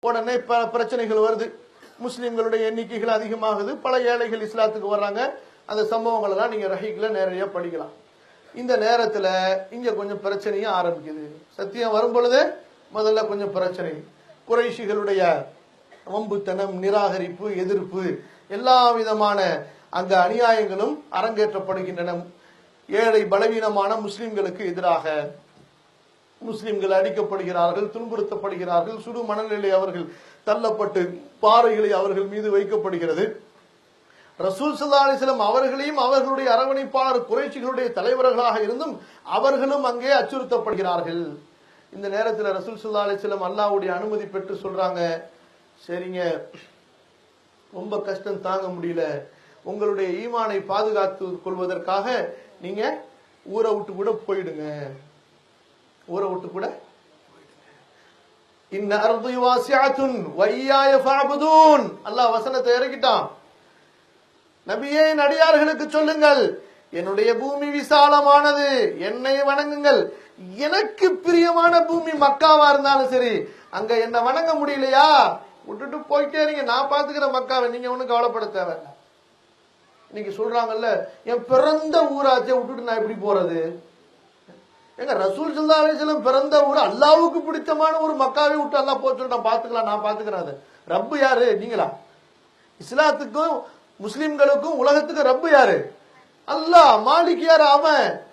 உடனே பல பிரச்சனைகள் வருது. முஸ்லீம்களுடைய எண்ணிக்கைகள் அதிகமாகுது. பல ஏழைகள் இஸ்லாத்துக்கு வர்றாங்க. அந்த சம்பவங்கள் எல்லாம் நீங்க ரஹீக்ல நேரடியா படிக்கலாம். இந்த நேரத்துல இங்க கொஞ்சம் பிரச்சனையும் ஆரம்பிக்குது. சத்தியம் வரும் பொழுது முதல்ல கொஞ்சம் பிரச்சனை. குறைஷிகளுடைய வம்புத்தனம் நிராகரிப்பு எதிர்ப்பு எல்லா விதமான அங்க அநியாயங்களும் அரங்கேற்றப்படுகின்றன. ஏழை பலவீனமான முஸ்லிம்களுக்கு எதிராக முஸ்லிம்கள் அடிக்கப்படுகிறார்கள் துன்புறுத்தப்படுகிறார்கள் சுடு மனநிலை அவர்கள் தள்ளப்பட்டு பாறைகளை அவர்கள் மீது வைக்கப்படுகிறது. ரசூல் சல்லா அலிஸ்லாம் அவர்களையும் அவர்களுடைய அரவணைப்பாளர் குறைச்சிகளுடைய தலைவர்களாக இருந்தும் அவர்களும் அங்கே அச்சுறுத்தப்படுகிறார்கள். இந்த நேரத்தில் ரசூல் சல்லா அலிஸ்லாம் அல்லாவுடைய அனுமதி பெற்று சொல்றாங்க சரிங்க ரொம்ப கஷ்டம் தாங்க முடியல. உங்களுடைய ஈமானை பாதுகாத்து கொள்வதற்காக நீங்க ஊரை விட்டு கூட போயிடுங்க. ஊரை விட்டு கூட. இன்ன அர்து வாசியாத்துன் வையாய ஃபஅபுதூன். அல்லாஹ் வசனத்தை இறக்கிட்டான். நபியே நடிகார்களுக்கு அடியார்களுக்கு சொல்லுங்கள் என்னுடைய பூமி விசாலமானது என்னை வணங்குங்கள். எனக்கு பிரியமான பூமி மக்காவா இருந்தாலும் சரி அங்க என்ன வணங்க முடியலையா? விட்டுட்டு போயிட்டே இருங்க. நான் பாத்துக்கிற மக்காவை நீங்க ஒன்றும் கவலைப்பட தேவை இன்னைக்கு சொல்றாங்கல்ல என் பிறந்த ஊராச்சே விட்டுட்டு நான் எப்படி போறது? ஏங்க ரசூல் சல்லா அலிஸ்லாம் பிறந்த ஒரு அல்லாவுக்கு பிடித்தமான ஒரு மக்காவை விட்டு அல்லாஹ் போச்சுட்டான் பார்த்துக்கலாம் பாத்துக்கலாம் நான் பாத்துக்கிறேன் அது. ரப்பு யாரு? நீங்களா? இஸ்லாத்துக்கும் முஸ்லிம்களுக்கும் உலகத்துக்கு ரப்பு யாரு? அல்லாஹ் மாலிக் யாரு அவன்?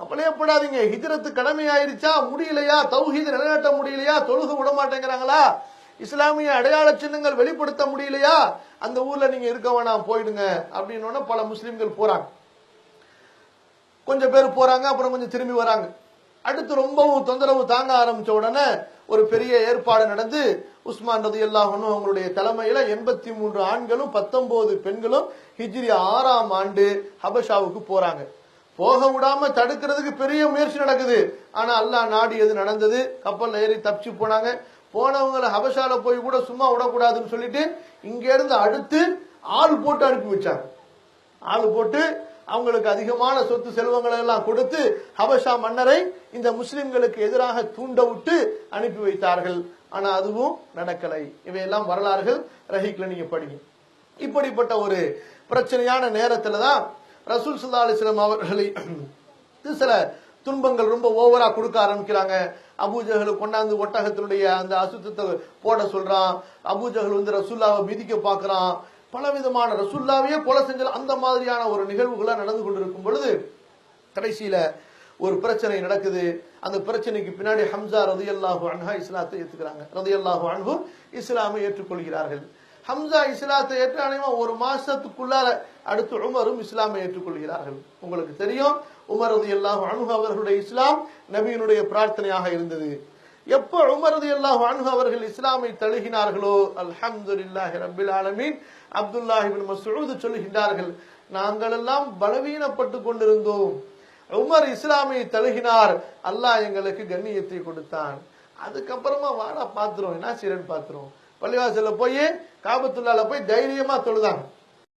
கவலையப்படாதீங்க ஹிஜரத்து கடமை ஆயிருச்சா முடியலையா? தௌஹீத் நிலைநாட்ட முடியலையா? தொழுக விட மாட்டேங்கிறாங்களா? இஸ்லாமிய அடையாள சின்னங்கள் வெளிப்படுத்த முடியலையா? அந்த ஊர்ல நீங்க இருக்க வேணாம் போயிடுங்க. அப்படின்னு பல முஸ்லிம்கள் போறாங்க. கொஞ்சம் பேர் போறாங்க அப்புறம் கொஞ்சம் திரும்பி வராங்க. அடுத்து ரொம்பவும் தொந்தரவு தாங்க ஆரம்பிச்ச உடனே ஒரு பெரிய ஏற்பாடு நடந்து உஸ்மான் ரதி அல்லாஹனும் அவங்களுடைய தலைமையில எண்பத்தி மூன்று ஆண்களும் பத்தொன்பது பெண்களும் ஹிஜ்ரி ஆறாம் ஆண்டு ஹபஷாவுக்கு போறாங்க. போக விடாம தடுக்கிறதுக்கு பெரிய முயற்சி நடக்குது. ஆனா அல்லாஹ் நாடியது நடந்தது? கப்பல்ல ஏறி தப்பிச்சு போனாங்க. போனவங்களை ஹபஷால போய் கூட சும்மா விடக்கூடாதுன்னு சொல்லிட்டு இங்க இருந்து அடுத்து ஆள் போட்டு அனுப்பி வச்சாங்க. ஆள் போட்டு அவங்களுக்கு அதிகமான சொத்து செல்வங்களை எல்லாம் கொடுத்து ஹபஷா மன்னரை இந்த முஸ்லிம்களுக்கு எதிராக தூண்ட விட்டு அனுப்பி வைத்தார்கள். ஆனா அதுவும் நடக்கலை. இவையெல்லாம் வரலாறுகள். ரஹிக்ல நீங்க படிங்க. இப்படிப்பட்ட ஒரு பிரச்சனையான நேரத்துல தான் ரசூல் சுல்லா அலிஸ்லாம் அவர்களை சில துன்பங்கள் ரொம்ப ஓவரா கொடுக்க ஆரம்பிக்கிறாங்க. அபூஜஹல் கொண்டாந்து ஒட்டகத்தினுடைய அந்த அசுத்தத்தை போட சொல்றான். அபூஜஹல் வந்து ரசூல்லாவை மிதிக்க பாக்குறான் பலவிதமான ரசுல்லாவையே கொலை செஞ்ச அந்த மாதிரியான ஒரு நிகழ்வுகளாக நடந்து கொண்டிருக்கும் பொழுது கடைசியில் ஒரு பிரச்சனை நடக்குது. அந்த பிரச்சனைக்கு பின்னாடி ஹம்சா ரதி அல்லாஹு அன்ஹா இஸ்லாத்தை ஏற்றுக்கிறாங்க ரதி அல்லாஹு அன்ஹு இஸ்லாமை ஏற்றுக்கொள்கிறார்கள். ஹம்சா இஸ்லாத்தை ஏற்று அனைவரும் ஒரு மாசத்துக்குள்ளால அடுத்து உமரும் இஸ்லாமை ஏற்றுக்கொள்கிறார்கள். உங்களுக்கு தெரியும் உமர் ரதி அல்லாஹு அன்ஹு அவர்களுடைய இஸ்லாம் நபியினுடைய பிரார்த்தனையாக இருந்தது. எப்போ உமர் ரதி அல்லாஹு அன்ஹு அவர்கள் இஸ்லாமை தழுகினார்களோ? அல்ஹம்துலில்லாஹி ரப்பில் ஆலமீன். அப்துல்லாஹி இப்னு சொல்லுகின்றார்கள் நாங்கள் எல்லாம் பலவீனப்பட்டு கொண்டிருந்தோம். உமர் இஸ்லாமை தழுகினார். அல்லாஹ் எங்களுக்கு கண்ணியத்தை கொடுத்தான். அதுக்கப்புறமா வாடா பார்த்துருவோம் என்ன சீரன் பார்த்துருவோம் பள்ளிவாசல்ல போய் காபத்துள்ளால போய் தைரியமா தொழுதாங்க.